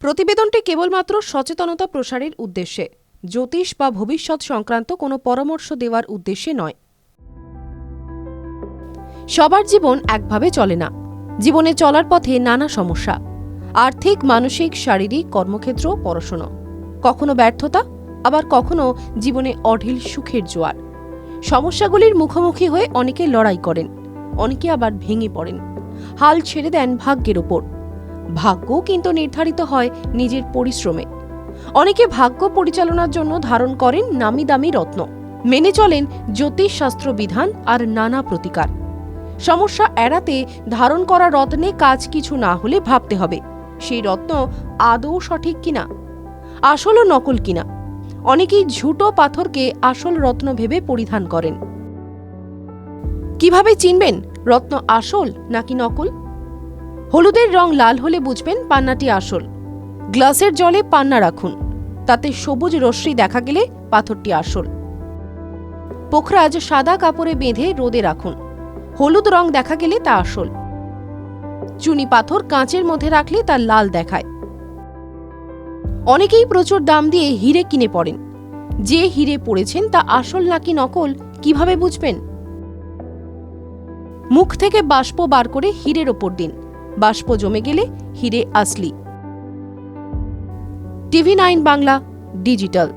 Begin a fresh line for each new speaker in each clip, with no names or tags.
প্রতিবেদনটি কেবলমাত্র সচেতনতা প্রসারের উদ্দেশ্যে। জ্যোতিষ বা ভবিষ্যৎ সংক্রান্ত কোনো পরামর্শ দেওয়ার উদ্দেশ্যে নয়। সবার জীবন একভাবে চলে না। জীবনে চলার পথে নানা সমস্যা। আর্থিক, মানসিক, শারীরিক কর্মক্ষেত্র পড়াশুনো। কখনো ব্যর্থতা, আবার কখনো জীবনে অঢিল সুখের জোয়ার। সমস্যাগুলির মুখোমুখি হয়ে অনেকে লড়াই করেন, অনেকে আবার ভেঙে পড়েন। হাল ছেড়ে দেন ভাগ্যের ওপর। ভাগ্য কিন্তু নির্ধারিত হয় নিজের পরিশ্রমে। অনেকে ভাগ্য পরিচালনার জন্য ধারণ করেন নামি দামি রত্ন। মেনে চলেন জ্যোতিষশাস্ত্র বিধান আর নানা প্রতিকার। সমস্যা এড়াতে ধারণ করা রত্নে কাজ কিছু না হলে ভাবতে হবে, সেই রত্ন আদৌ সঠিক কিনা আসল ও নকল কিনা। অনেকেই ঝুটো পাথরকে আসল রত্ন ভেবে পরিধান করেন। কীভাবে চিনবেন রত্ন আসল নাকি নকল? হলুদের রং লাল হলে বুঝবেন পান্নাটি আসল। গ্লাসের জলে পান্না রাখুন। তাতে সবুজ রশ্মি দেখা গেলে পাথরটি আসল। পোখরাজ সাদা কাপড়ে বেঁধে রোদে রাখুন। হলুদ রং দেখা গেলে তা আসল। চুনি পাথর কাঁচের মধ্যে রাখলে তা লাল দেখায়। অনেকেই প্রচুর দাম দিয়ে হিরে কিনে পড়েন। যে হিরে পড়েছেন তা আসল নাকি নকল, কীভাবে বুঝবেন? মুখ থেকে বাষ্প বার করে হীরের ওপর দিন। বাষ্প জমে গেলে হিরে আসলি। TV nine Bangla digital.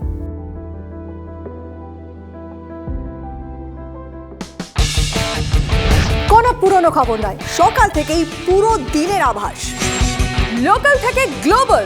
কোনো পুরনো খবর নয়, সকাল থেকেই পুরো দিনের আভাস। লোকাল থেকে গ্লোবাল।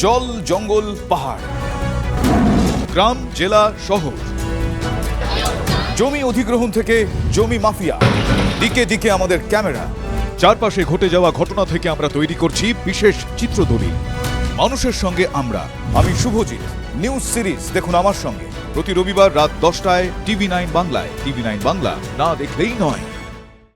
জল জঙ্গল পাহাড়। গ্রাম, জেলা, শহর। জমি অধিগ্রহণ থেকে জমি মাফিয়া। দিকে দিকে আমাদের ক্যামেরা। চারপাশে ঘটে যাওয়া ঘটনা থেকে আমরা তৈরি করছি বিশেষ চিত্রদলিল মানুষের সঙ্গে আমরা। আমি শুভজিৎ। নিউজ সিরিজ দেখুন আমার সঙ্গে। প্রতি রবিবার রাত দশটায় টিভি নাইন বাংলায়। টিভি নাইন বাংলা না দেখলেই নয়।